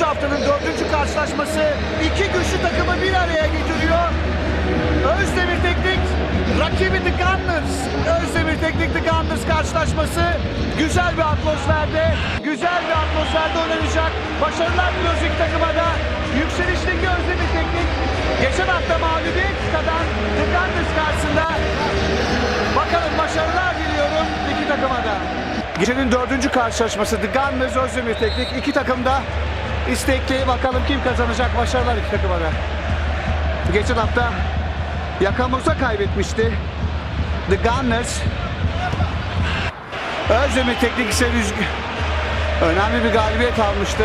Cup 9. haftanın 4. karşılaşması iki güçlü takımı bir araya getiriyor. Özdemir Teknik rakibi The Gunners. Özdemir Teknik The Gunners karşılaşması güzel bir atmosferde, güzel bir atmosferde oynanacak. Başarılar diliyoruz iki takıma da. Yükselişteki Özdemir Teknik geçen hafta mağlubiyet tadan The Gunners karşısında Bakalım başarılar diliyorum iki takıma da. Gecenin dördüncü karşılaşması The Gunners Özdemir Teknik. İki takım da istekli. Bakalım kim kazanacak. Başarılar iki takıma da. Geçen hafta Yakamursa kaybetmişti. The Gunners. Özdemir Teknik ise önemli bir galibiyet almıştı.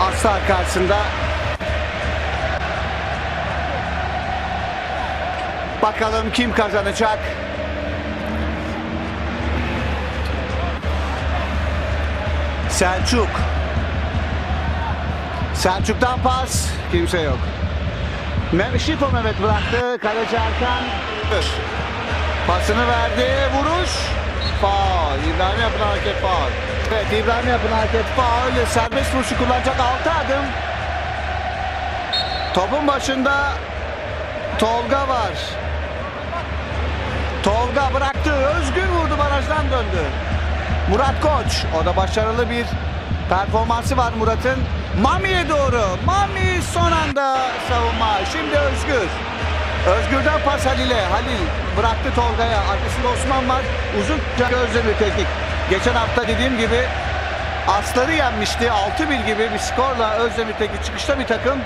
Aslar karşısında Bakalım kim kazanacak? Selçuk. Selçuk'tan pas. Kimse yok. Şifo Mehmet bıraktı. Kaleci Erkan. Pasını verdi. Vuruş. Faul. İbrahim yapılan hareket faul. Evet İbrahim yapılan hareket faul. Serbest vuruşu kullanacak 6 adım. Topun başında Tolga var. Tolga bıraktı. Özgür vurdu barajdan döndü. Murat Koç. O da başarılı bir performansı var Murat'ın. Mami'ye doğru. Mami son anda savunma. Şimdi Özgür. Özgür'den pas Halil'e. Halil bıraktı Tolga'ya. Arkasında Osman var. Uzun gözle bir teknik. Geçen hafta dediğim gibi Asları yenmişti. 6-1 gibi bir skorla Özdemir Teknik çıkışta bir takım.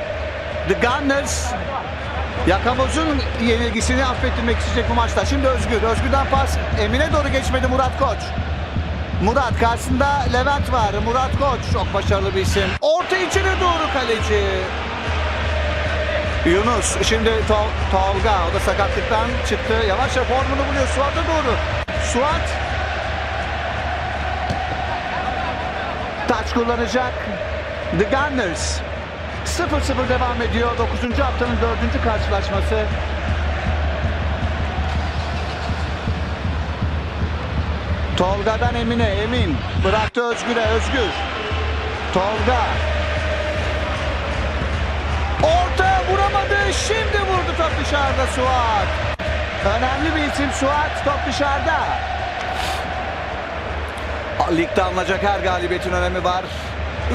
The Gunners Yakamoz'un yenilgisini affettirmek isteyecek bu maçta. Şimdi Özgür. Özgür'den pas. Emine doğru geçmedi Murat Koç. Murat karşısında Levent var. Murat Koç çok başarılı bir isim. Orta içine doğru kaleci. Yunus. Şimdi Tol Tolga. O da sakatlıktan çıktı. Yavaş yavaş formunu buluyor. Suat'a doğru. Suat. Taç kullanacak. The Gunners. 0-0 devam ediyor. 9. haftanın 4. karşılaşması. Tolga'dan Emine, Emin. Bıraktı Özgür'e, Özgür. Tolga. Orta vuramadı. Şimdi vurdu top dışarıda Suat. Önemli bir isim Suat. Top dışarıda. Ligde alınacak her galibiyetin önemi var.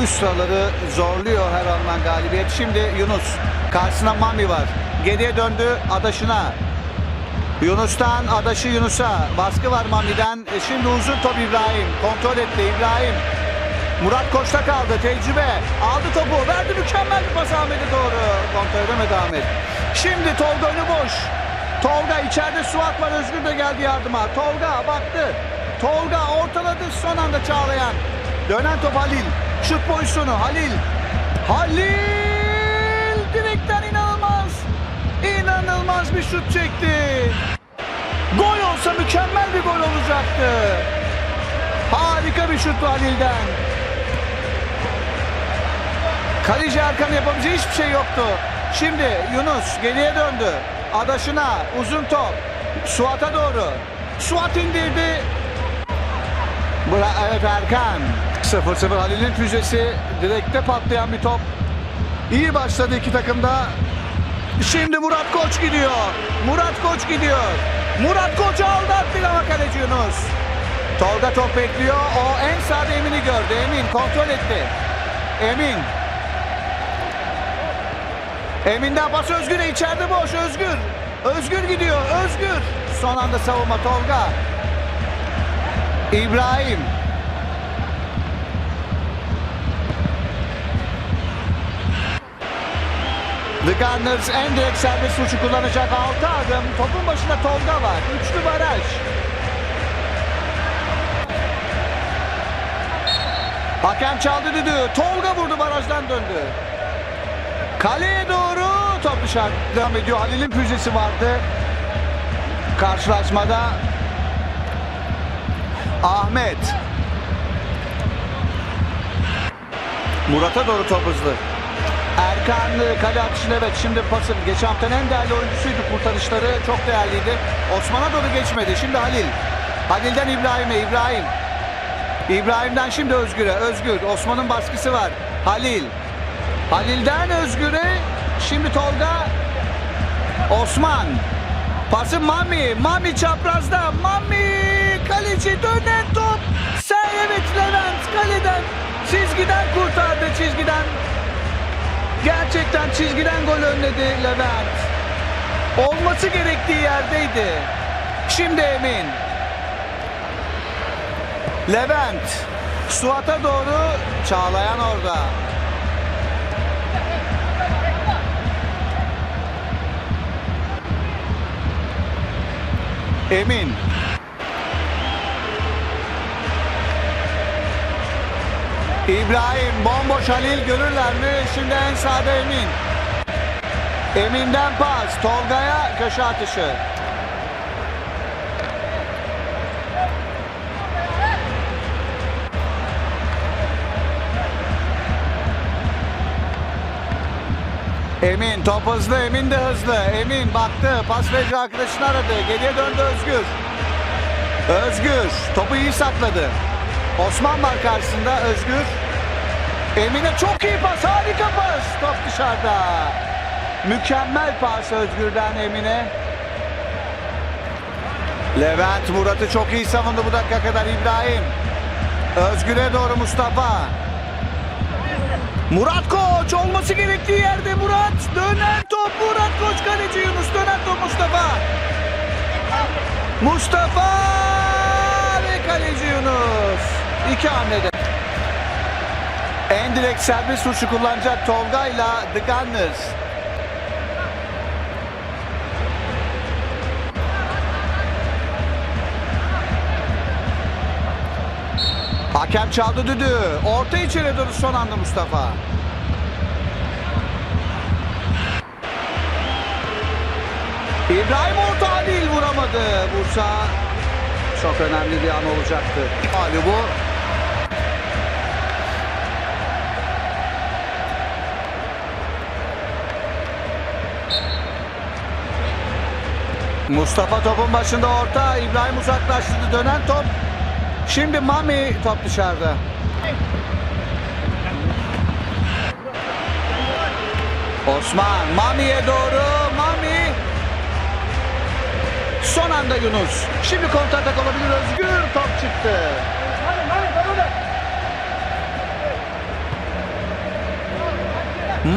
Üst sıraları zorluyor her alınan galibiyet. Şimdi Yunus. Karşısına Mami var. Geriye döndü adaşına. Yunus'tan adaşı Yunus'a. Baskı var Mami'den. E şimdi uzun top İbrahim. Kontrol etti İbrahim. Murat Koç'ta kaldı. Tecrübe. Aldı topu. Verdi mükemmel bir pas Ahmet'e doğru. Kontrol edemedi Ahmet. Şimdi Tolga önü boş. Tolga içeride Suat var. Özgür de geldi yardıma. Tolga baktı. Tolga ortaladı son anda Çağlayan. Dönen top Halil. Şut pozisyonu Halil. Halil bir şut çekti. Gol olsa mükemmel bir gol olacaktı. Harika bir şut Halil'den. Kaleci Erkan yapabileceği hiçbir şey yoktu. Şimdi Yunus geriye döndü. Adaşına uzun top. Suat'a doğru. Suat indirdi. Bra evet Erkan. 0-0 Halil'in füzesi. Direkte patlayan bir top. İyi başladı iki takımda. Şimdi Murat Koç gidiyor. Murat Koç gidiyor. Murat Koç aldı attı ama kaleci Yunus. Tolga top bekliyor. O en sağda Emin'i gördü. Emin kontrol etti. Emin. Emin'den pas Özgür'e içeride boş Özgür. Özgür gidiyor. Özgür. Son anda savunma Tolga. İbrahim. The Gunners en direkt serbest vuruşu kullanacak 6 adım. Topun başında Tolga var. Üçlü baraj. Hakem çaldı düdüğü. Tolga vurdu barajdan döndü. Kaleye doğru top dışarı devam ediyor. Halil'in füzesi vardı. Karşılaşmada Ahmet. Murat'a doğru top hızlı. Erkan kale atışını evet şimdi pasın. Geçen haftanın en değerli oyuncusuydu kurtarışları. Çok değerliydi. Osman'a doğru geçmedi. Şimdi Halil. Halil'den İbrahim'e. İbrahim. İbrahim'den şimdi Özgür'e. Özgür. Osman'ın baskısı var. Halil. Halil'den Özgür'e. Şimdi Tolga. Osman. Pası Mami. Mami çaprazda. Mami. Kaleci dönen top. Sen evet Levent kaleden. Çizgiden kurtardı çizgiden. Gerçekten çizgiden gol önledi Levent. Olması gerektiği yerdeydi. Şimdi Emin. Levent. Suat'a doğru Çağlayan orada. Emin. İbrahim bomboş Halil görürler mi? Şimdi en sağda Emin. Emin'den pas. Tolga'ya köşe atışı. Emin top hızlı, Emin de hızlı. Emin baktı, pas verici arkadaşını aradı. Geriye döndü Özgür. Özgür topu iyi sakladı. Osman var karşısında Özgür. Emin'e çok iyi pas, harika pas. Top dışarıda. Mükemmel pas Özgür'den Emin'e. Levent Murat'ı çok iyi savundu bu dakika kadar İbrahim. Özgür'e doğru Mustafa. Murat Koç olması gerektiği yerde Murat. Dönen top Murat Koç kaleci Yunus. Dönen top Mustafa. Mustafa ve kaleci Yunus. İki hamlede. En direkt serbest vuruşu kullanacak Tolga'yla The Gunners. Hakem çaldı düdüğü. Orta içeri doğru son anda Mustafa. İbrahim orta değil vuramadı. Bursa çok önemli bir an olacaktı. Hali bu. Mustafa topun başında orta. İbrahim uzaklaştırdı. Dönen top. Şimdi Mami top dışarıda. Osman Mami'ye doğru. Mami. Son anda Yunus. Şimdi kontratak olabilir Özgür. Top çıktı.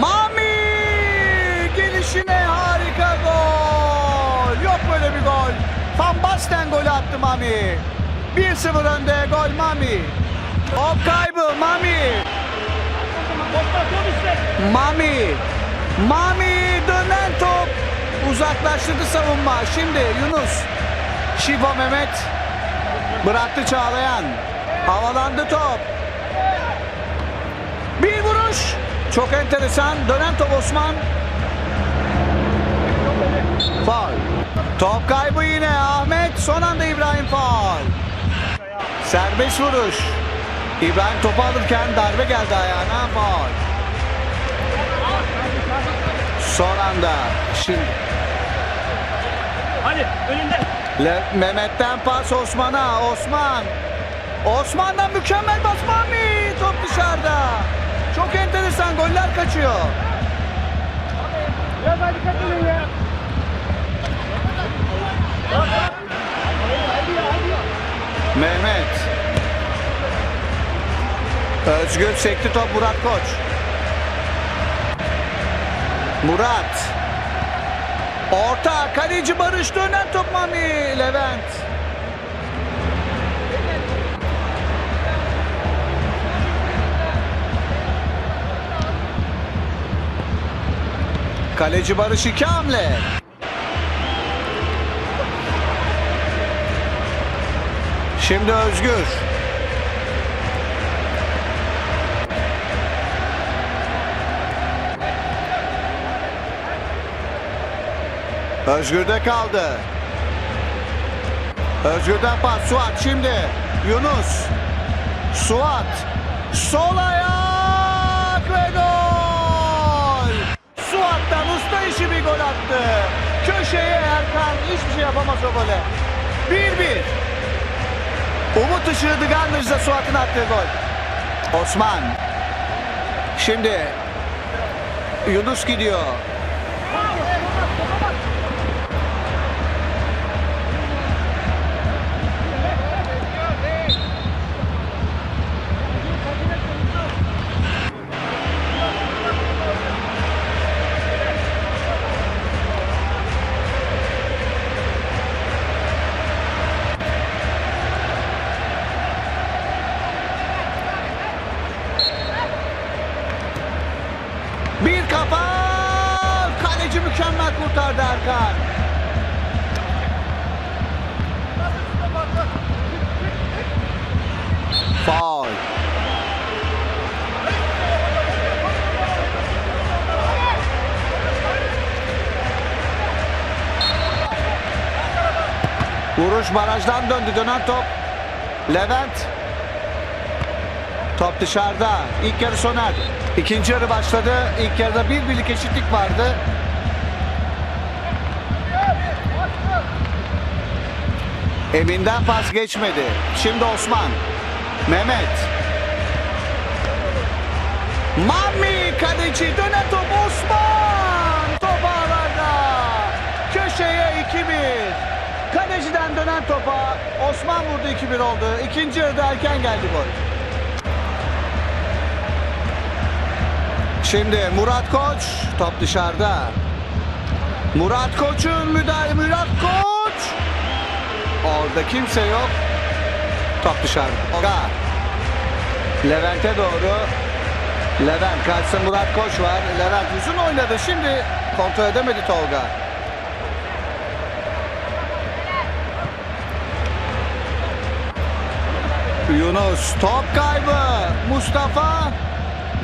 Mami Basten golü attı Mami. 1-0 önde gol Mami. Top kaybı Mami. Mami. Mami dönen top. Uzaklaştırdı savunma. Şimdi Yunus. Şifa Mehmet. Bıraktı Çağlayan. Havalandı top. Bir vuruş. Çok enteresan. Dönen top Osman. Faul. Top kaybı yine. Son anda İbrahim faul. Serbest vuruş. İbrahim topu alırken darbe geldi ayağına. Faul. Son anda. Şimdi Hadi önünde. Le- Mehmet'ten pas Osman'a. Osman. Osman'dan mükemmel pas Mami. Top dışarıda. Çok enteresan goller kaçıyor. Biraz dikkat edin ya. Mehmet. Özgür sekti top Murat Koç. Murat. Orta kaleci Barış dönen top Mami Levent. Kaleci Barış iki hamle. Şimdi Özgür. Özgür'de kaldı. Özgür'den pas Suat şimdi. Yunus. Suat. Sol ayak ve gol. Suat'tan usta işi bir gol attı. Köşeye Erkan hiçbir şey yapamaz o gole. 1-1. Umut dışı The Gunners'da Suat'ın attığı gol. Osman. Şimdi Yunus gidiyor. Vuruş barajdan döndü dönen top. Levent. Top dışarıda. İlk yarı sona. İkinci yarı başladı. İlk yarıda bir birlik eşitlik vardı. Emin'den pas geçmedi. Şimdi Osman. Mehmet. Mami kaleci dönen top Osman. Kaleciden dönen topa Osman vurdu 2-1 oldu. İkinci yarıda erken geldi gol. Şimdi Murat Koç top dışarıda. Murat Koç'un müdahale Murat Koç. Orada kimse yok. Top dışarıda. Tolga. Levent'e doğru. Levent karşısında Murat Koç var. Levent uzun oynadı. Şimdi kontrol edemedi Tolga. Yunus top kaybı. Mustafa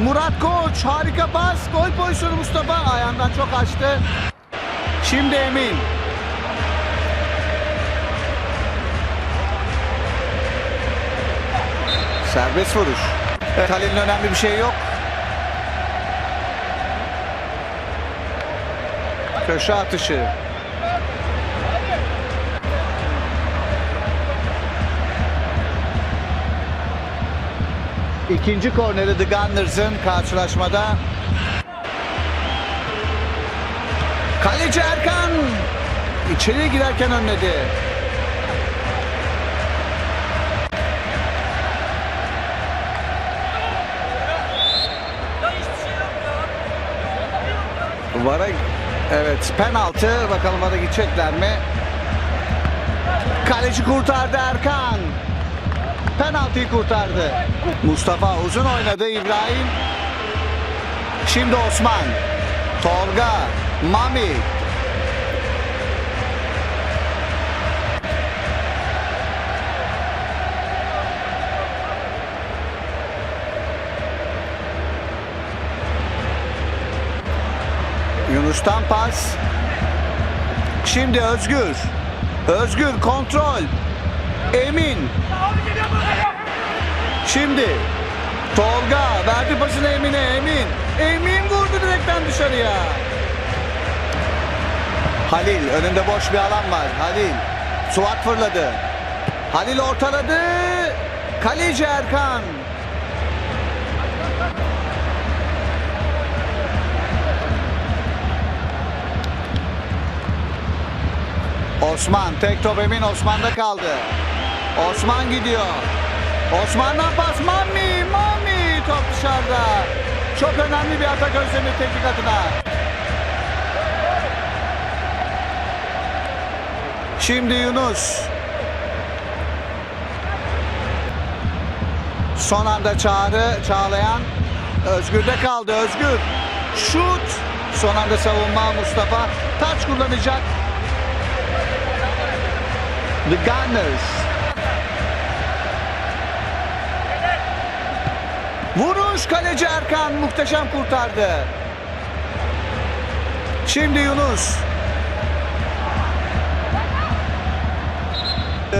Murat Koç harika pas. Gol pozisyonu Mustafa ayağından çok açtı. Şimdi Emin. Serbest vuruş. Evet, önemli bir şey yok. Köşe atışı. İkinci korneri The Gunners'ın karşılaşmada. Kaleci Erkan içeriye girerken önledi. Vara evet penaltı bakalım vara gidecekler mi? Kaleci kurtardı Erkan. Penaltıyı kurtardı. Mustafa uzun oynadı İbrahim. Şimdi Osman. Tolga. Mami. Yunus'tan pas. Şimdi Özgür. Özgür kontrol. Emin. Şimdi Tolga verdi pasını Emin'e Emin. Emin vurdu direkten dışarıya. Halil önünde boş bir alan var. Halil. Suat fırladı. Halil ortaladı. Kaleci Erkan. Osman tek top Emin Osman'da kaldı. Osman gidiyor. Osman'dan pas Mami Mami top dışarıda. Çok önemli bir atak Özdemir teknik adına. Şimdi Yunus. Son anda Çağrı, Çağlayan Özgür'de kaldı. Özgür şut. Son anda savunma Mustafa. Taç kullanacak. The Gunners. Vuruş kaleci Erkan muhteşem kurtardı. Şimdi Yunus.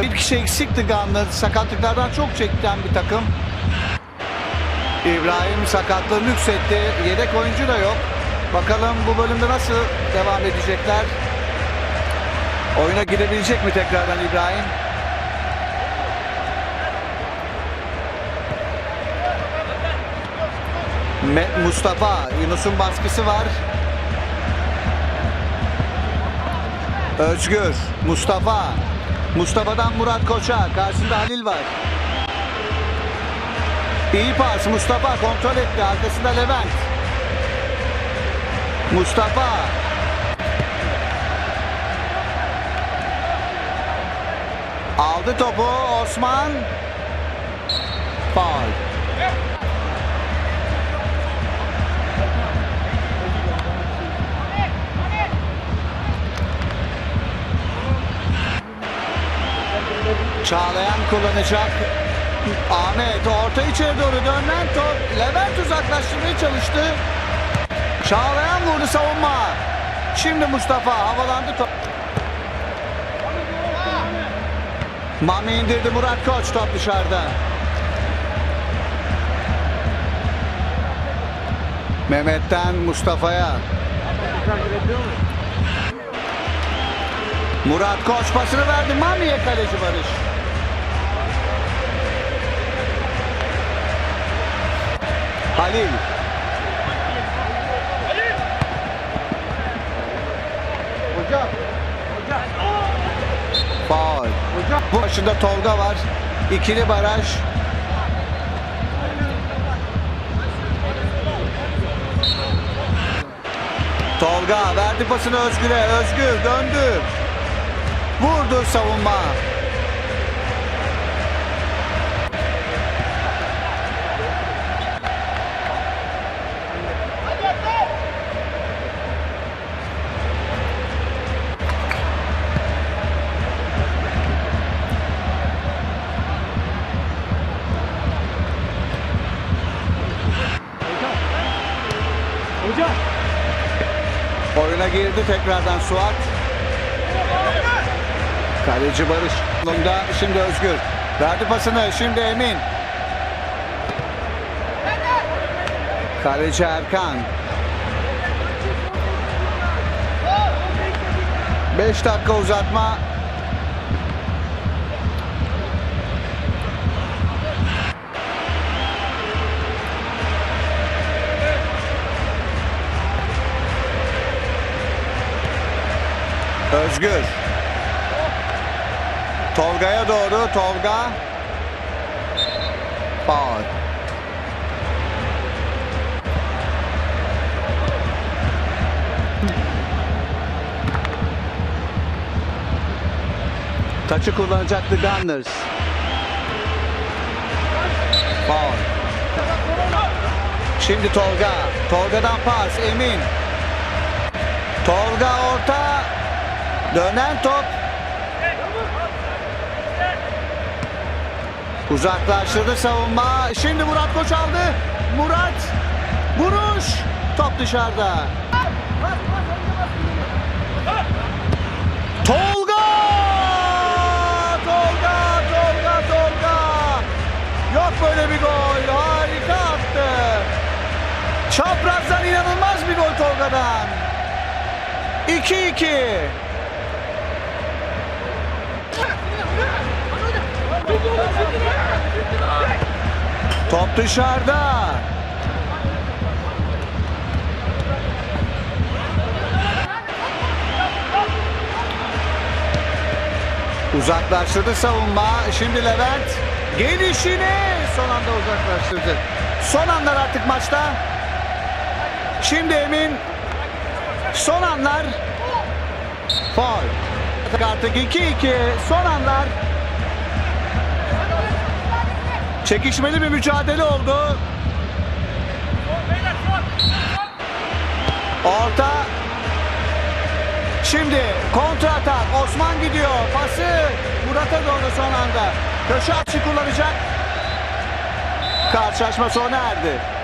Bir kişi eksikti Gunners. Sakatlıklardan çok çekten bir takım. İbrahim sakatlığını yükseltti. Yedek oyuncu da yok. Bakalım bu bölümde nasıl devam edecekler. Oyuna girebilecek mi tekrardan İbrahim? Mustafa, Yunus'un baskısı var. Özgür, Mustafa. Mustafa'dan Murat Koç'a. Karşısında Halil var. İyi pas. Mustafa kontrol etti. Arkasında Levent. Mustafa. Aldı topu Osman. Faul. Çağlayan kullanacak. Ahmet orta içeri doğru dönen top. Levent uzaklaştırmaya çalıştı. Çağlayan vurdu savunma. Şimdi Mustafa havalandı top. Mami indirdi Murat Koç top dışarıda. Mehmet'ten Mustafa'ya. Murat Koç pasını verdi. Mami'ye kaleci Barış. Halil. Hocam. Faul. Bu başında Tolga var. İkili baraj. Tolga verdi pasını Özgür'e. Özgür döndü. Vurdu savunma. Hocam. Oyuna girdi tekrardan Suat. Kaleci Barış. Bunda şimdi Özgür. Verdi pasını şimdi Emin. Kaleci Erkan. 5 dakika uzatma. Özgür. Tolga'ya doğru Tolga. Faul. Taçı kullanacaktı Gunners. Faul. Şimdi Tolga. Tolga'dan pas Emin. Tolga orta. Dönen top. Uzaklaştırdı savunma. Şimdi Murat Koç aldı. Murat. Vuruş. Top dışarıda. Tolga! Tolga, Tolga, Tolga. Yok böyle bir gol. Harika attı. Çaprazdan inanılmaz bir gol Tolga'dan. 2-2. Top dışarıda. Uzaklaştırdı savunma. Şimdi Levent gelişini son anda uzaklaştırdı. Son anlar artık maçta. Şimdi Emin son anlar. Faul. Artık 2-2 son anlar. Çekişmeli bir mücadele oldu. Orta. Şimdi kontra atak. Osman gidiyor. Pası Murat'a doğru son anda. Köşe atışı kullanacak. Karşılaşma sona erdi.